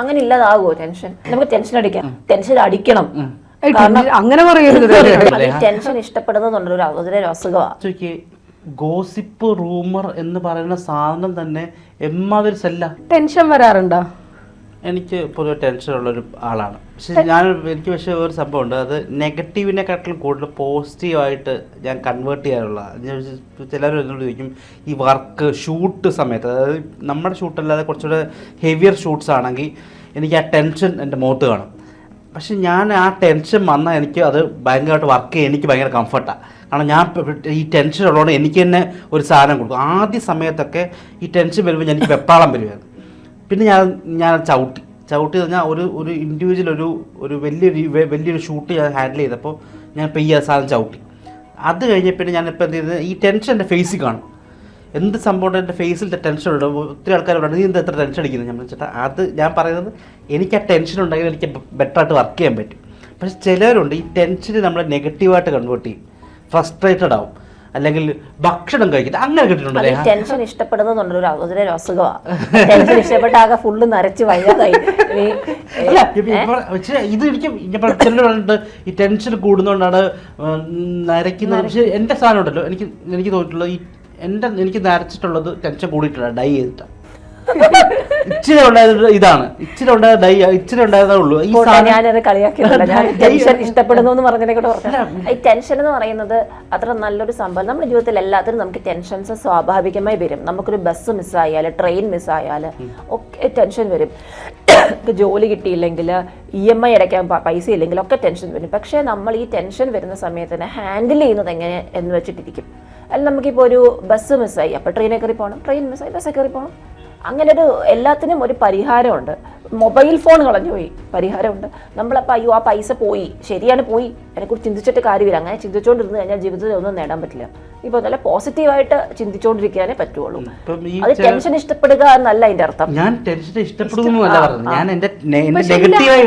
അങ്ങനെ ഇല്ലാതാകുമോ ടെൻഷൻ നമുക്ക് ടെൻഷൻ അടിക്കാം. ടെൻഷൻ അടിക്കണം. അങ്ങനെ പറയരുത് ടെൻഷൻ ഇഷ്ടപ്പെടുന്നുണ്ട് ഒരു അതൊരു അസുഖമാണ് ഗോസിപ്പ് റൂമർ എന്ന് പറയുന്ന സാധനം തന്നെ എമ്മാതിരി സെല്ല. ടെൻഷൻ വരാറുണ്ടോ? എനിക്ക് പൊതുവെ ടെൻഷൻ ഉള്ള ഒരു ആളാണ്. പക്ഷെ ഞാൻ എനിക്ക് പക്ഷേ ഒരു സംഭവം ഉണ്ട് അത് നെഗറ്റീവിനെക്കാട്ടിലും കൂടുതൽ പോസിറ്റീവായിട്ട് ഞാൻ കൺവേർട്ട് ചെയ്യാറുള്ള ചിലർ എന്നോട് ചോദിക്കും ഈ വർക്ക് ഷൂട്ട് സമയത്ത് അതായത് നമ്മുടെ ഷൂട്ടല്ലാതെ കുറച്ചുകൂടെ ഹെവിയർ ഷൂട്ട്സ് ആണെങ്കിൽ എനിക്ക് ആ ടെൻഷൻ എന്റെ മുഖത്ത് കാണും. പക്ഷെ ഞാൻ ആ ടെൻഷൻ വന്നാൽ എനിക്ക് അത് ഭയങ്കരമായിട്ട് വർക്ക് ചെയ്യാൻ എനിക്ക് ഭയങ്കര കംഫർട്ടാണ് കാരണം ഞാൻ ഈ ടെൻഷൻ ഉള്ളതുകൊണ്ട് എനിക്ക് തന്നെ ഒരു സാധനം കൊടുക്കും. ആദ്യ സമയത്തൊക്കെ ഈ ടെൻഷൻ വരുമ്പോൾ എനിക്ക് വെപ്പാളം വരുമായിരുന്നു പിന്നെ ഞാൻ ഞാൻ ചവിട്ടി. ചവിട്ടി പറഞ്ഞാൽ ഒരു ഒരു ഇൻഡിവിജ്വൽ ഒരു ഒരു വലിയൊരു വലിയൊരു ഷൂട്ട് ഞാൻ ഹാൻഡിൽ ചെയ്തപ്പോൾ ഞാൻ ഇപ്പോൾ ഈ സാധനം ചവിട്ടി. അത് കഴിഞ്ഞപ്പോൾ ഞാനിപ്പോൾ എന്ത് ചെയ്തത്? ഈ ടെൻഷൻ എന്റെ ഫേസിൽ കാണും. എന്ത് സംഭവം എന്റെ ഫേസിൽ ടെൻഷൻ ഉണ്ട്? ഒത്തിരി ആൾക്കാർ പറഞ്ഞു നീ എന്താ എത്ര ടെൻഷൻ അടിക്കുന്നത്? ഞാൻ ചേട്ടാ അത് ഞാൻ പറയുന്നത് എനിക്ക് ആ ടെൻഷൻ ഉണ്ടെങ്കിൽ എനിക്ക് ബെറ്ററായിട്ട് വർക്ക് ചെയ്യാൻ പറ്റും. പക്ഷെ ചിലവരുണ്ട് ഈ ടെൻഷൻ നമ്മൾ നെഗറ്റീവായിട്ട് കൺവേർട്ട് ചെയ്യും. ഫ്രസ്ട്രേറ്റഡ് ആവും. അല്ലെങ്കിൽ ഭക്ഷണം കഴിക്കുന്നത്. അങ്ങനെ ഈ ടെൻഷൻ ഇഷ്ടപ്പെടുന്നതുണ്ട് ഒരു അതൊരു അസുഖമാണ് ടെൻഷൻ ഇഷ്ടപ്പെട്ട ആകെ ഫുള്ള് നരച്ച് വയ്യാതായി. പക്ഷേ ഇത് എനിക്ക് പറഞ്ഞിട്ട് ഈ ടെൻഷൻ കൂടുന്നതുകൊണ്ടാണ് നരയ്ക്കുന്നത്. പക്ഷേ എന്റെ സാധനം ഉണ്ടല്ലോ എനിക്ക് എനിക്ക് തോന്നിയിട്ടുള്ളത് ഈ എന്റെ എനിക്ക് നരച്ചിട്ടുള്ളത് ടെൻഷൻ കൂടിയിട്ടുള്ള ഡൈ ചെയ്തിട്ടാണ്. ഇച്ചിരി ഉണ്ടായത് ഇതാണ്. ഇച്ചിരി ഉണ്ടായ ഡൈ ഇച്ചിരി ഉണ്ടായതേ ഉള്ളൂ. ഈ ഞാനത് കളിയാക്കിയതല്ല. ഞാൻ ടെൻഷൻ ഇഷ്ടപ്പെടുന്നു എന്ന് പറഞ്ഞതിനെ ഈ ടെൻഷൻ എന്ന് പറയുന്നത് അത്ര നല്ലൊരു സംഭവം. നമ്മുടെ ജീവിതത്തിൽ എല്ലാത്തിനും നമുക്ക് ടെൻഷൻസ് സ്വാഭാവികമായി വരും. നമുക്കൊരു ബസ് മിസ്സായാൽ ട്രെയിൻ മിസ്സായാൽ ഒക്കെ ടെൻഷൻ വരും. ജോലി കിട്ടിയില്ലെങ്കിൽ ഇ എം ഐ അടയ്ക്കാൻ പൈസ ഇല്ലെങ്കിൽ ഒക്കെ ടെൻഷൻ വരും. പക്ഷേ നമ്മൾ ഈ ടെൻഷൻ വരുന്ന സമയത്തിന് ഹാൻഡിൽ ചെയ്യുന്നത് എങ്ങനെ എന്ന് വെച്ചിട്ടിരിക്കും. അല്ല നമുക്കിപ്പോൾ ഒരു ബസ് മിസ്സായി. അപ്പോൾ ട്രെയിനിൽ കയറി പോകണം ട്രെയിൻ മിസ്സായി ബസ്സിൽ കയറി പോകണം അങ്ങനെ ഒരു എല്ലാത്തിനും ഒരു പരിഹാരമുണ്ട്. മൊബൈൽ ഫോൺ കളഞ്ഞു പോയി. പരിഹാരമുണ്ട്. നമ്മളപ്പോൾ അയ്യോ ആ പൈസ പോയി. ശരിയാണ് പോയി. അതിനെക്കുറിച്ച് ചിന്തിച്ചിട്ട് കാര്യമില്ല. അങ്ങനെ ചിന്തിച്ചുകൊണ്ടിരുന്ന് കഴിഞ്ഞാൽ ജീവിതത്തിൽ ഒന്നും നേടാൻ പറ്റില്ല. ഇപ്പൊ നല്ല പോസിറ്റീവായിട്ട് ചിന്തിച്ചുകൊണ്ടിരിക്കാനേ പറ്റുള്ളൂ. ഇപ്പം ഈ അത് ടെൻഷൻ ഇഷ്ടപ്പെടുക എന്നല്ല അതിന്റെ അർത്ഥം. ഞാൻ ടെൻഷൻ ഇഷ്ടപ്പെടുന്നല്ല ഞാൻ എന്റെ നെഗറ്റീവായി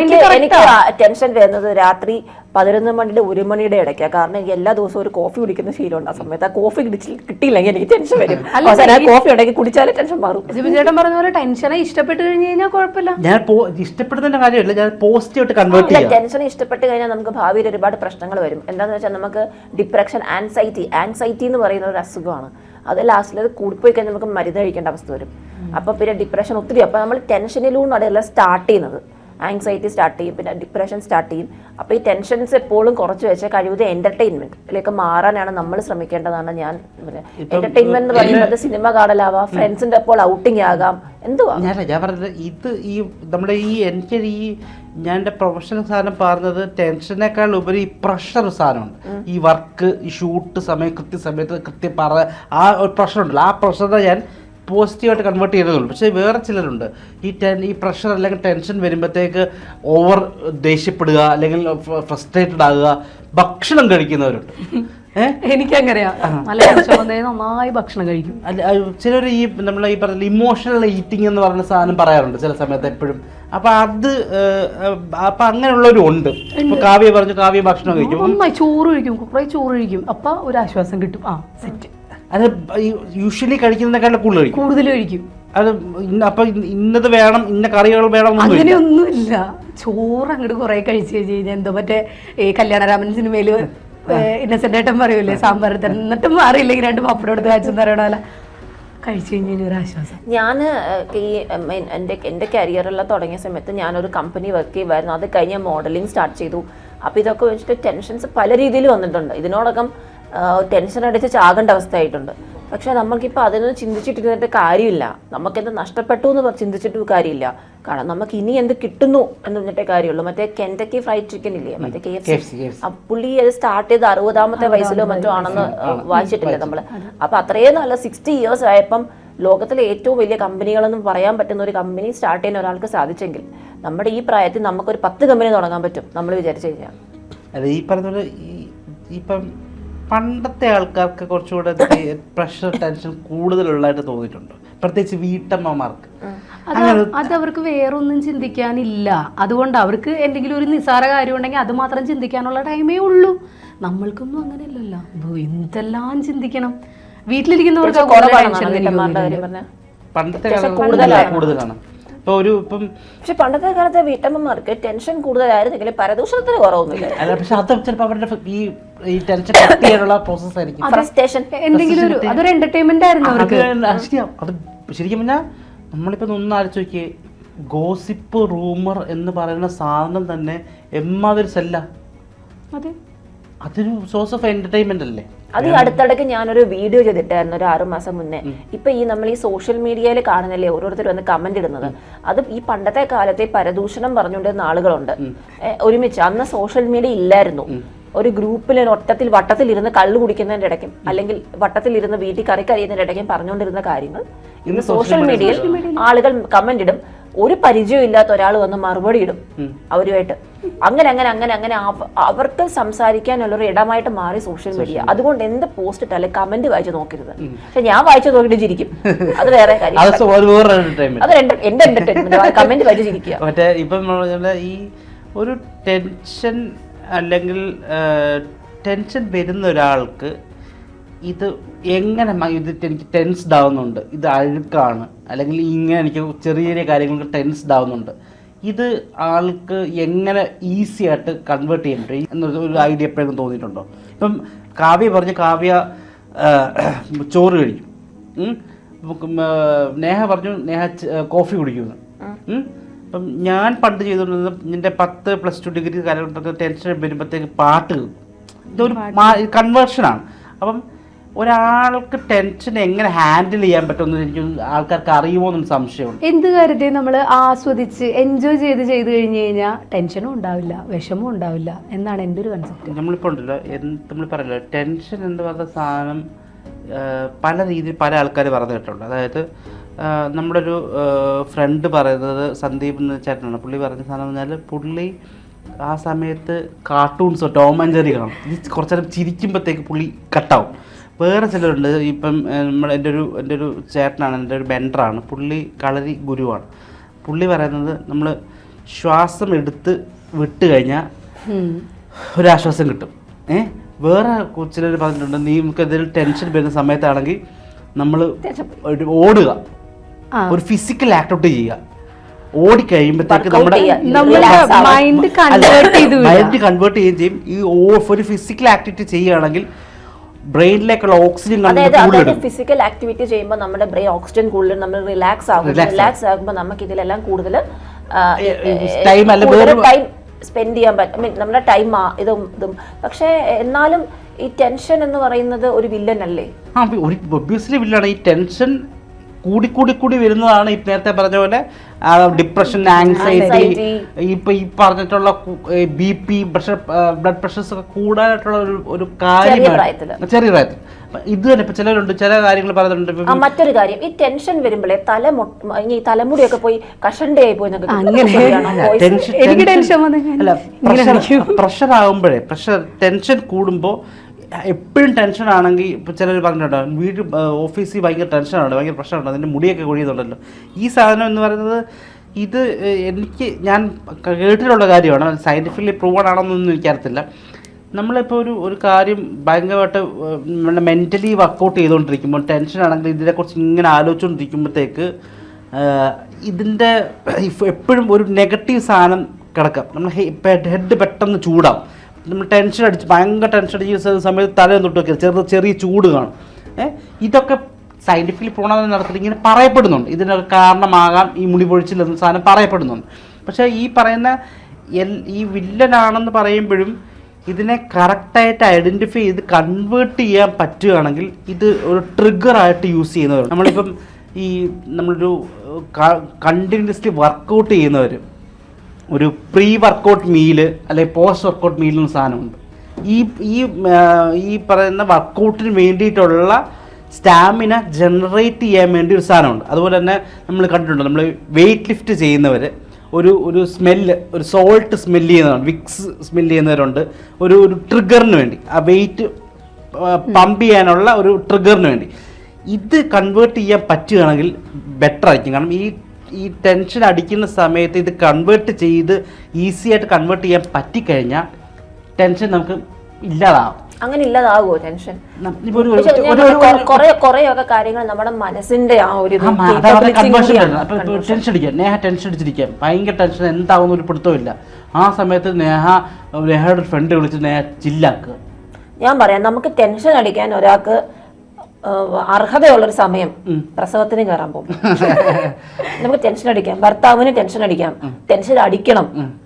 എനിക്ക് എനിക്ക് ടെൻഷൻ വരുന്നത് രാത്രി പതിനൊന്ന് മണിയുടെ ഒരു മണിയുടെ ഇടയ്ക്കാണ് കാരണം എനിക്ക് എല്ലാ ദിവസവും ഒരു കോഫി കുടിക്കുന്ന ശീലമുണ്ട് ആ സമയത്ത്. ആ കോഫി കിട്ടിയില്ലെങ്കിൽ എനിക്ക് ടെൻഷൻ വരും. കോഫി ഉണ്ടെങ്കിൽ കുടിച്ചാലേ ടെൻഷൻ മാറും. ജിബിൻ ചേട്ടൻ പറഞ്ഞ പോലെ ടെൻഷനെ ഇഷ്ടപ്പെട്ട് കഴിഞ്ഞ് കഴിഞ്ഞാൽ കുഴപ്പമില്ല. ഞാൻ ഇഷ്ടപ്പെടുന്നതിന്റെ കാര്യമല്ല ഞാൻ പോസിറ്റീവായിട്ട് കൺവേർട്ട് ചെയ്യാം. ടെൻഷൻ ഇഷ്ടപ്പെട്ട് കഴിഞ്ഞാൽ നമുക്ക് ഭാവിയിൽ ഒരുപാട് പ്രശ്നങ്ങൾ വരും. എന്താന്ന് വെച്ചാൽ നമുക്ക് ഡിപ്രഷൻ ആൻസൈറ്റി ആൻസൈറ്റി എന്ന് പറയുന്ന ഒരു അസുഖമാണ്. അത് ലാസ്റ്റിൽ അത് കൂടിപ്പോയി കഴിഞ്ഞാൽ നമുക്ക് മരുന്ന് കഴിക്കേണ്ട അവസ്ഥ വരും. അപ്പം പിന്നെ ഡിപ്രഷൻ ഒത്തിരി. അപ്പം നമ്മൾ ടെൻഷനിലൂടെയാണ് എല്ലാം സ്റ്റാർട്ട് ചെയ്യുന്നത്. ആങ്സൈറ്റി സ്റ്റാർട്ട് ചെയ്യും പിന്നെ ഡിപ്രഷൻ സ്റ്റാർട്ട് ചെയ്യും. അപ്പോൾ ഈ ടെൻഷൻസ് എപ്പോഴും കുറച്ച് വെച്ചാൽ കഴിവത് എന്റർടൈൻമെന്റിലേക്ക് മാറാനാണ് നമ്മൾ ശ്രമിക്കേണ്ടതാണ് ഞാൻ എന്റർടൈൻമെന്റ് എന്ന് പറയുന്നത് സിനിമ കാണലാവാം ഫ്രണ്ട്സിന്റെ അപ്പോൾ ഔട്ടിംഗ് ആകാം എന്തുവാ? ഞാനല്ല ഞാൻ പറഞ്ഞത് ഇത് ഈ നമ്മുടെ ഈ എനിക്ക് ഈ ഞാൻ എന്റെ പ്രൊഫഷണൽ സാധനം പറഞ്ഞത് ടെൻഷനേക്കാൾ ഉപരി ഈ പ്രഷർ സാധനമുണ്ട്. ഈ വർക്ക് ഈ ഷൂട്ട് സമയം കൃത്യസമയത്ത് കൃത്യം പറ ആ ഒരു പ്രഷറുണ്ടല്ലോ ആ പ്രഷറിനെ ഞാൻ പോസിറ്റീവായിട്ട് കൺവേർട്ട് ചെയ്യുന്നതുള്ളൂ പക്ഷേ വേറെ ചിലരുണ്ട്. ഈ ടെൻ ഈ പ്രഷർ അല്ലെങ്കിൽ ടെൻഷൻ വരുമ്പോഴത്തേക്ക് ഓവർ ദേഷ്യപ്പെടുക അല്ലെങ്കിൽ ഫ്രസ്ട്രേറ്റഡ് ആകുക ഭക്ഷണം കഴിക്കുന്നവരുണ്ട്. എനിക്കങ്ങനെയാ. നല്ല നന്നായി ഭക്ഷണം കഴിക്കും. ചിലർ ഈ നമ്മൾ ഈ പറഞ്ഞ ഇമോഷണൽ ഈറ്റിംഗ് എന്ന് പറയുന്ന സാധനം പറയാറുണ്ട് ചില സമയത്ത് എപ്പോഴും. അപ്പൊ അത് അപ്പൊ അങ്ങനെയുള്ളവരും ഉണ്ട്. കാവ്യ പറഞ്ഞു കാവ്യ ഭക്ഷണം കഴിക്കും. ചോറ് കഴിക്കും. കുറെ ചോറ് കഴിക്കും. അപ്പൊ ഒരു ആശ്വാസം കിട്ടും. ആ സെറ്റ് അത് യൂഷ്വലി കഴിക്കുന്നതിനേക്കാളും കൂടുതൽ കഴിക്കും. കൂടുതൽ കഴിക്കും. അത് ഇന്ന അപ്പൊ ഇന്ന- ഇന്നത് വേണം ഇന്ന കറികൾ വേണം അങ്ങനെയൊന്നുമില്ല. ചോറ് അങ്ങോട്ട് കുറെ കഴിച്ചു കഴിഞ്ഞ് കഴിഞ്ഞാൽ എന്തോ മറ്റേ ഈ കല്യാണരാമൻ സിനിമയിൽ ഇന്നസെന്റ് ഏട്ടൻ പറയൂലേ സാമ്പാർ തന്നെ എന്നിട്ടും മാറിയില്ലെങ്കിൽ രണ്ട് പപ്പടം എടുത്ത് കാച്ചെന്ന് പറയണ പോലെ. കഴിച്ചു കഴിഞ്ഞ് കഴിഞ്ഞാൽ ഒരു ആശ്വാസം ഞാൻ ഈ എന്റെ എന്റെ കരിയറെല്ലാം തുടങ്ങിയ സമയത്ത് ഞാനൊരു കമ്പനി വർക്ക് ചെയ്യുമായിരുന്നു അത് കഴിഞ്ഞ് മോഡലിംഗ് സ്റ്റാർട്ട് ചെയ്തു. അപ്പോൾ ഇതൊക്കെ വെച്ചിട്ട് ടെൻഷൻസ് പല രീതിയിൽ വന്നിട്ടുണ്ട്. ഇതിനോടകം ടെൻഷൻ അടിച്ച് ചാകേണ്ട അവസ്ഥയായിട്ടുണ്ട്. പക്ഷേ നമുക്കിപ്പോൾ അതിനൊന്നും ചിന്തിച്ചിട്ടിരുന്നിട്ട് കാര്യമില്ല. നമുക്കെന്ത് നഷ്ടപ്പെട്ടു എന്ന് ചിന്തിച്ചിട്ട് കാര്യമില്ല. കാരണം നമുക്ക് ഇനി എന്ത് കിട്ടുന്നു എന്ന് പറഞ്ഞിട്ടേ കാര്യമുള്ളൂ. മറ്റേ കെന്റക്കി ഫ്രൈഡ് ചിക്കൻ ഇല്ലേ? മറ്റേ കെ എഫ് സി പുള്ളി അത് സ്റ്റാർട്ട് ചെയ്ത് അറുപതാമത്തെ വയസ്സിലോ മറ്റോ ആണെന്ന് വായിച്ചിട്ടില്ല നമ്മൾ അപ്പൊ അത്രയും നല്ല സിക്സ്റ്റി ഇയേഴ്സ് ആയപ്പം ലോകത്തിലെ ഏറ്റവും വലിയ കമ്പനികളെന്നും പറയാൻ പറ്റുന്ന ഒരു കമ്പനി സ്റ്റാർട്ട് ചെയ്യാൻ ഒരാൾക്ക് സാധിച്ചെങ്കിൽ നമ്മുടെ ഈ പ്രായത്തിൽ നമുക്കൊരു പത്ത് കമ്പനി തുടങ്ങാൻ പറ്റും. നമ്മൾ വിചാരിച്ചു കഴിഞ്ഞാൽ അല്ല ഈ പറഞ്ഞ ഈ ഇപ്പം പണ്ടത്തെ ആൾക്കാർക്ക് കുറച്ചുകൂടെ പ്രഷർ ടെൻഷൻ കൂടുതലുള്ളതായിട്ട് തോന്നിയിട്ടുണ്ട്. പ്രത്യേകിച്ച് വീട്ടമ്മമാർക്ക്. അത് അവർക്ക് വേറൊന്നും ചിന്തിക്കാനില്ല. അതുകൊണ്ട് അവർക്ക് എന്തെങ്കിലും ഒരു നിസ്സാര കാര്യം ഉണ്ടെങ്കിൽ അത് മാത്രം ചിന്തിക്കാനുള്ള ടൈമേ ഉള്ളൂ. നമ്മൾക്കൊന്നും അങ്ങനെയല്ലല്ലോ. എന്തെല്ലാം ചിന്തിക്കണം? വീട്ടിലിരിക്കുന്നവർക്ക് കൂടുതലാണ്. കൂടുതലാണ്. ഇപ്പൊ ഒരു ഇപ്പം പക്ഷെ പണ്ടത്തെ കാലത്തെ വീട്ടമ്മമാർക്ക് ടെൻഷൻ കൂടുതലായിരുന്നെങ്കിൽ പരദൂഷണത്തിന് കുറവൊന്നുമില്ല. അല്ല പക്ഷെ അത് ചിലപ്പോൾ അവരുടെ ഈ ഈ ടെൻഷൻ കട്ട് ചെയ്യാനുള്ള പ്രോസസ് ആയിരിക്കും. ഫ്രസ്ട്രേഷൻ എന്തെങ്കിലും ഒരു അതൊരു എന്റർടൈൻമെന്റ് ആയിരുന്നു അവർക്ക്. അത് ശരിക്കും പറഞ്ഞാൽ നമ്മളിപ്പോൾ ഒന്ന് ആലോചിച്ച് നോക്കിയേ ഗോസിപ്പ് റൂമർ എന്ന് പറയുന്ന സാധനം തന്നെ എമ്മാതിരി സെല്ല അതെ. അതൊരു സോഴ്സ് ഓഫ് എന്റർടൈൻമെന്റ് അല്ലേ? അത് ഈ അടുത്തിടയ്ക്ക് ഞാനൊരു വീഡിയോ ചെയ്തിട്ടായിരുന്നു ഒരു ആറു മാസം മുന്നേ. ഇപ്പൊ ഈ നമ്മൾ ഈ സോഷ്യൽ മീഡിയയിൽ കാണുന്നല്ലേ ഓരോരുത്തർ വന്ന് കമന്റ് ഇടുന്നത്? അത് ഈ പണ്ടത്തെ കാലത്തെ പരദൂഷണം പറഞ്ഞുകൊണ്ടിരുന്ന ആളുകളുണ്ട്. ഒരുമിച്ച്. അന്ന് സോഷ്യൽ മീഡിയ ഇല്ലായിരുന്നു. ഒരു ഗ്രൂപ്പിൽ ഒറ്റത്തിൽ വട്ടത്തിൽ ഇരുന്ന് കള്ളു കുടിക്കുന്നതിന്റെ ഇടയ്ക്കും അല്ലെങ്കിൽ വട്ടത്തിൽ ഇരുന്ന് വീട്ടിൽ കറി കരിയുന്നതിന്റെ ഇടയ്ക്കും പറഞ്ഞുകൊണ്ടിരുന്ന കാര്യങ്ങൾ. ഇന്ന് സോഷ്യൽ മീഡിയയിൽ ആളുകൾ കമന്റ് ഇടും. ഒരു പരിചയവും ഇല്ലാത്ത ഒരാൾ വന്ന് മറുപടി ഇടും അവരുമായിട്ട്. അങ്ങനെ അങ്ങനെ അങ്ങനെ അങ്ങനെ അവർക്ക് സംസാരിക്കാനുള്ളൊരു ഇടമായിട്ട് മാറി സോഷ്യൽ മീഡിയ അതുകൊണ്ട് എന്ത് പോസ്റ്റ് ഇട്ടാലും കമന്റ് വായിച്ചു നോക്കരുത്. പക്ഷെ ഞാൻ വായിച്ചു നോക്കിയിട്ട് ചിരിക്കും. അത് വേറെ കാര്യം. അത് എന്റെ എന്റർടൈൻമെന്റ് കമന്റ് വായിച്ചു ചിരിക്കുക. മറ്റേ ഇപ്പം ഈ ഒരു ടെൻഷൻ അല്ലെങ്കിൽ ടെൻഷൻ വരുന്ന ഒരാൾക്ക് ഇത് എങ്ങനെ ഇതിട്ട് എനിക്ക് ടെൻസ്ഡ് ആവുന്നുണ്ട്? ഇത് അഴുക്കാണ്. അല്ലെങ്കിൽ ഇങ്ങനെ എനിക്ക് ചെറിയ ചെറിയ കാര്യങ്ങൾക്ക് ടെൻസ്ഡ് ആവുന്നുണ്ട്. ഇത് ആൾക്ക് എങ്ങനെ ഈസി ആയിട്ട് കൺവേർട്ട് ചെയ്യാൻ പറ്റും? എന്നൊരു ഒരു ഐഡിയ എപ്പോഴും തോന്നിയിട്ടുണ്ടോ? ഇപ്പം കാവ്യ പറഞ്ഞ് കാവ്യ ചോറ് കഴിക്കും. നേഹ പറഞ്ഞു നേഹ കോഫി കുടിക്കുന്നു. അപ്പം ഞാൻ പണ്ട് ചെയ്തുകൊണ്ടിരുന്നത് എന്റെ പത്ത് പ്ലസ് ടു ഡിഗ്രി കാലഘട്ടത്തിൽ ടെൻഷൻ വരുമ്പോഴത്തേക്ക് പാട്ട്. ഇതൊരു കൺവേർഷനാണ് അപ്പം ഒരാൾക്ക് ടെൻഷൻ എങ്ങനെ ഹാൻഡിൽ ചെയ്യാൻ പറ്റുമെന്ന് എനിക്ക് ആൾക്കാർക്ക് അറിയുമോ എന്നൊരു സംശയമുണ്ട്. എന്ത് കാര്യത്തെയും നമ്മൾ ആസ്വദിച്ച് എൻജോയ് ചെയ്ത് ചെയ്ത് കഴിഞ്ഞ് കഴിഞ്ഞാൽ ടെൻഷനും ഉണ്ടാവില്ല വിഷമവും ഉണ്ടാവില്ല എന്നാണ് എന്റെ ഒരു കൺസെപ്റ്റ് നമ്മളിപ്പോൾ ഉണ്ടല്ലോ നമ്മൾ പറയല്ലോ ടെൻഷൻ എന്ന് പറഞ്ഞ സാധനം പല രീതിയിൽ പല ആൾക്കാർ പറഞ്ഞു കേട്ടിട്ടുണ്ട് അതായത് നമ്മുടെ ഒരു ഫ്രണ്ട് പറയുന്നത് സന്ദീപ് എന്ന ചേട്ടനാണ്. പുള്ളി പറഞ്ഞ സാധനം പറഞ്ഞാൽ പുള്ളി ആ സമയത്ത് കാർട്ടൂൺസോ ടോം ആൻഡ് ജെറി കാണും. ഇത് കുറച്ച് നേരം ചിരിക്കുമ്പോഴത്തേക്ക് പുള്ളി കട്ടാവും വേറെ ചിലരുണ്ട്. ഇപ്പം നമ്മൾ എന്റെ ഒരു എന്റെ ഒരു ചേട്ടനാണ് എന്റെ ഒരു ബെൻഡറാണ്. പുള്ളി കളരി ഗുരുവാണ്. പുള്ളി പറയുന്നത് നമ്മൾ ശ്വാസം എടുത്ത് വിട്ട് കഴിഞ്ഞാൽ ഒരാശ്വാസം കിട്ടും. ഏ? വേറെ ചിലർ പറഞ്ഞിട്ടുണ്ട് നീ നമുക്ക് എന്തെങ്കിലും ടെൻഷൻ വരുന്ന സമയത്താണെങ്കിൽ നമ്മൾ ഒരു ഓടുക. ഒരു ഫിസിക്കൽ ആക്ടിവിറ്റി ചെയ്യുക. ഓടിക്കഴിയുമ്പോഴത്തേക്ക് നമ്മുടെ. മൈൻഡ് കൺവേർട്ട് ചെയ്ത് മൈൻഡ് കൺവേർട്ട് ചെയ്യുകയും ചെയ്യും. ഈ ഒരു ഫിസിക്കൽ ആക്ടിവിറ്റി ചെയ്യുകയാണെങ്കിൽ ബ്രെയിനിലേക്കുള്ള ഓക്സിജൻ അതായത് ഫിസിക്കൽ ആക്ടിവിറ്റി ചെയ്യുമ്പോൾ നമ്മുടെ ബ്രെയിൻ ഓക്സിജൻ കൂടുതൽ നമ്മൾ റിലാക്സ് ആകും. റിലാക്സ് ആകുമ്പോൾ നമുക്ക് ഇതിലെല്ലാം കൂടുതൽ അല്ല വേറെ- ടൈം സ്പെൻഡ് ചെയ്യാൻ പറ്റും. മീൻ നമ്മുടെ ടൈം ഇതും ഇതും. പക്ഷേ എന്നാലും ഈ ടെൻഷൻ എന്ന് പറയുന്നത് ഒരു വില്ലൻ അല്ലേ? ആ ഒബ്വിയസ്ലി വില്ലാണ് ഈ ടെൻഷൻ കൂടി കൂടി കൂടി വരുന്നതാണ് ഈ നേരത്തെ പറഞ്ഞ പോലെ ഡിപ്രഷൻ ആങ്സൈറ്റി. ഇപ്പൊ ഈ പറഞ്ഞിട്ടുള്ള B P pressure blood pressures ഒക്കെ കൂടാനായിട്ടുള്ള ഒരു ഒരു കാര്യമാണ്. ചെറിയ പ്രായത്തിൽ ഇത് തന്നെ ഇപ്പൊ ചിലരുണ്ട് ചില കാര്യങ്ങൾ പറയുന്നുണ്ട് മറ്റൊരു കാര്യം ഈ ടെൻഷൻ വരുമ്പോഴേ തല ഈ തലമുടിയൊക്കെ പോയി കഷണ്ടേ ആയി പോയി അല്ല ഇങ്ങനെ പ്രഷർ ആകുമ്പോഴേ പ്രഷർ ടെൻഷൻ കൂടുമ്പോൾ എപ്പോഴും ടെൻഷൻ ആണെങ്കിൽ ഇപ്പോൾ ചിലർ പറഞ്ഞിട്ടുണ്ടോ വീട് ഓഫീസിൽ ഭയങ്കര ടെൻഷനാണ് ഭയങ്കര പ്രശ്നമുണ്ട് അതിന്റെ മുടിയൊക്കെ കൊഴിയുന്നുണ്ടല്ലോ. ഈ സാധനം എന്ന് പറയുന്നത് ഇത് എനിക്ക് ഞാൻ കേട്ടിട്ടുള്ള കാര്യമാണ് സയന്റിഫിക്കലി പ്രൂവഡ് ആണെന്നൊന്നും എനിക്കറിയത്തില്ല നമ്മളിപ്പോൾ ഒരു ഒരു കാര്യം ഭയങ്കരമായിട്ട് നമ്മുടെ മെന്റലി വർക്കൗട്ട് ചെയ്തുകൊണ്ടിരിക്കുമ്പോൾ ടെൻഷൻ ആണെങ്കിൽ ഇതിനെക്കുറിച്ച് ഇങ്ങനെ ആലോചിച്ചുകൊണ്ടിരിക്കുമ്പോഴത്തേക്ക് ഇതിന്റെ എപ്പോഴും ഒരു നെഗറ്റീവ് സാധനം കിടക്കാം. നമ്മൾ ഹെഡ് പെട്ടെന്ന് ചൂടാവും. നമ്മൾ ടെൻഷൻ അടിച്ച് ഭയങ്കര ടെൻഷൻ അടിച്ച് സമയത്ത് തലയൊന്നും തൊട്ട് വെക്കരുത്. ചെറിയ ചെറിയ ചൂട് കാണും. ഏഹ് ഇതൊക്കെ സയന്റിഫിക്കലി പ്രൂണാന്ന് നടത്തിയിട്ട് ഇങ്ങനെ പറയപ്പെടുന്നുണ്ട്. ഇതിനൊക്കെ കാരണമാകാം ഈ മുടി പൊഴിച്ചിൽ എന്ന സാധനം പറയപ്പെടുന്നുണ്ട്. പക്ഷേ ഈ പറയുന്ന എൽ ഈ വില്ലനാണെന്ന് പറയുമ്പോഴും ഇതിനെ കറക്റ്റായിട്ട് ഐഡന്റിഫൈ ചെയ്ത് കൺവേർട്ട് ചെയ്യാൻ പറ്റുകയാണെങ്കിൽ ഇത് ഒരു ട്രിഗറായിട്ട് യൂസ് ചെയ്യുന്നവർ നമ്മളിപ്പം ഈ നമ്മളൊരു കണ്ടിന്യൂസ്ലി വർക്കൗട്ട് ചെയ്യുന്നവർ ഒരു പ്രീ വർക്കൗട്ട് മീൽ അല്ലെങ്കിൽ പോസ്റ്റ് വർക്കൗട്ട് മീൽ എന്ന സാധനമുണ്ട്. ഈ ഈ ഈ പറയുന്ന വർക്കൗട്ടിന് വേണ്ടിയിട്ടുള്ള സ്റ്റാമിന ജനറേറ്റ് ചെയ്യാൻ വേണ്ടി ഒരു സാധനമുണ്ട്. അതുപോലെ തന്നെ നമ്മൾ കണ്ടിട്ടുണ്ട് നമ്മൾ വെയിറ്റ് ലിഫ്റ്റ് ചെയ്യുന്നവർ ഒരു ഒരു സ്മെല്ല് ഒരു സോൾട്ട് സ്മെല്ല് ചെയ്യുന്നവരുണ്ട് വിക്സ് സ്മെല്ല് ചെയ്യുന്നവരുണ്ട്. ഒരു ഒരു ട്രിഗറിന് വേണ്ടി ആ വെയിറ്റ് പമ്പ് ചെയ്യാനുള്ള ഒരു ട്രിഗറിന് വേണ്ടി. ഇത് കൺവേർട്ട് ചെയ്യാൻ പറ്റുകയാണെങ്കിൽ ബെറ്റർ ആയിരിക്കും. കാരണം ഈ ഈ ടെൻഷൻ അടിക്കുന്ന സമയത്ത് ഇത് കൺവേർട്ട് ചെയ്ത് ഈസി ആയിട്ട് കൺവേർട്ട് ചെയ്യാൻ പറ്റിക്കഴിഞ്ഞാൽ ടെൻഷൻ നമുക്ക് ഇല്ലാതാവും. അങ്ങനെ ഇല്ലാതാകുമോ ടെൻഷൻ കുറെയൊക്കെ കാര്യങ്ങൾ നമ്മുടെ മനസ്സിന്റെ ആ ഒരു ടെൻഷൻ അടിക്കാം നേഹ ടെൻഷൻ അടിച്ചിരിക്കാം ഭയങ്കര ടെൻഷൻ എന്താവുന്ന ഒരു പിടുത്തമില്ല ആ സമയത്ത് നേഹ നേഹയുടെ ഒരു ഫ്രണ്ട് വിളിച്ച് നേഹ ചില്ലാക്കുക ഞാൻ പറയാം നമുക്ക് ടെൻഷൻ അടിക്കാൻ ഒരാൾക്ക് അർഹതയുള്ളൊരു സമയം പ്രസവത്തിന് കയറാൻ പോകും. നമുക്ക് ടെൻഷൻ അടിക്കാം. ഭർത്താവിന് ടെൻഷൻ അടിക്കാം. ടെൻഷൻ അടിക്കണം.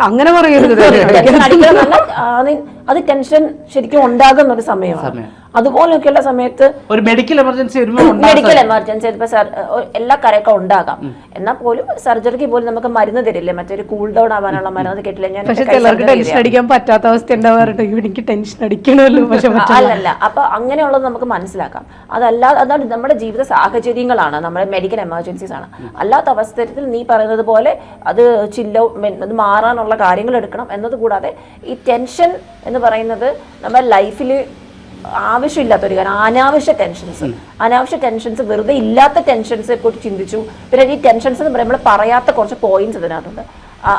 അങ്ങനെ പറയരുത് അത് ടെൻഷൻ ശരിക്കും ഉണ്ടാകുന്ന ഒരു സമയമാണ്. സമയം. അതുപോലെയൊക്കെയുള്ള സമയത്ത് ഒരു മെഡിക്കൽ എമർജൻസി മെഡിക്കൽ എമർജൻസി ഇപ്പൊ സർ- എല്ലാ കാര്യമൊക്കെ ഉണ്ടാകാം. എന്നാൽ പോലും സർജറിക്ക് പോലും നമുക്ക് മരുന്ന് തരില്ലേ? മറ്റൊരു കൂൾ ഡൗൺ ആവാനുള്ള മരുന്ന് കേട്ടില്ല. ഞാൻ പക്ഷെ ചിലർക്ക് ടെൻഷൻ അടിക്കാൻ പറ്റാത്ത അവസ്ഥ ഉണ്ടാവാറുണ്ട് എനിക്ക് ടെൻഷൻ അടിക്കണമല്ലോ. പക്ഷെ. അല്ലല്ല. അപ്പൊ അങ്ങനെയുള്ളത് നമുക്ക് മനസ്സിലാക്കാം. അതല്ലാതെ അതാണ് നമ്മുടെ ജീവിത സാഹചര്യങ്ങളാണ്. നമ്മുടെ മെഡിക്കൽ എമർജൻസീസ് ആണ്. അല്ലാത്ത അവസരത്തിൽ നീ പറയുന്നത് പോലെ അത് ചില്ലോ അത് മാറാനുള്ള കാര്യങ്ങൾ എടുക്കണം. എന്നത് കൂടാതെ ഈ ടെൻഷൻ എന്ന് പറയുന്നത് നമ്മുടെ ലൈഫിൽ ആവശ്യമില്ലാത്ത ഒരു കാര്യം അനാവശ്യ ടെൻഷൻസ് അനാവശ്യ ടെൻഷൻസ് വെറുതെ ഇല്ലാത്ത ടെൻഷൻസ് കുറിച്ച് ചിന്തിച്ചു. പിന്നെ ഈ ടെൻഷൻസ് എന്ന് പറയുമ്പോൾ പറയാത്ത കുറച്ച് പോയിന്റ്സ് ഇതിനകത്തുണ്ട്.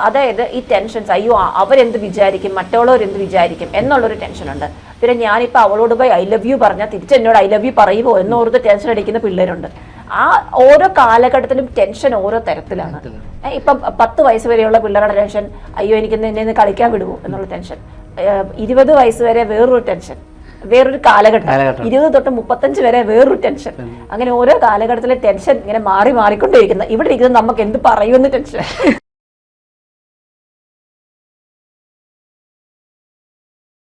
അതായത് ഈ ടെൻഷൻസ് അയ്യോ അവരെന്ത് വിചാരിക്കും മറ്റുള്ളവർ എന്ത് വിചാരിക്കും എന്നുള്ളൊരു ടെൻഷനുണ്ട് പിന്നെ ഞാനിപ്പോൾ അവളോട് പോയി ഐ ലവ് യു പറഞ്ഞാൽ തിരിച്ച് എന്നോട് ഐ ലവ് യു പറയുമോ എന്നോർത്ത് ടെൻഷൻ അടിക്കുന്ന പിള്ളേരുണ്ട്. ആ ഓരോ കാലഘട്ടത്തിലും ടെൻഷൻ ഓരോ തരത്തിലാണ്. ഇപ്പൊ പത്ത് വയസ്സ് വരെയുള്ള പിള്ളേരുടെ ടെൻഷൻ അയ്യോ എനിക്ക് എന്നെ കളിക്കാൻ വിടുമോ എന്നുള്ള ടെൻഷൻ ഇരുപത് വയസ്സ് വരെ വേറൊരു ടെൻഷൻ വേറൊരു കാലഘട്ടം. ഇരുപത് തൊട്ട് മുപ്പത്തഞ്ച് വരെ വേറൊരു ടെൻഷൻ. അങ്ങനെ ഓരോ കാലഘട്ടത്തിലെ ടെൻഷൻ ഇങ്ങനെ മാറി മാറിക്കൊണ്ടിരിക്കുന്നത് ഇവിടെ ഇരിക്കുന്നത് നമുക്ക് എന്ത് പറയുമെന്ന് ടെൻഷൻ.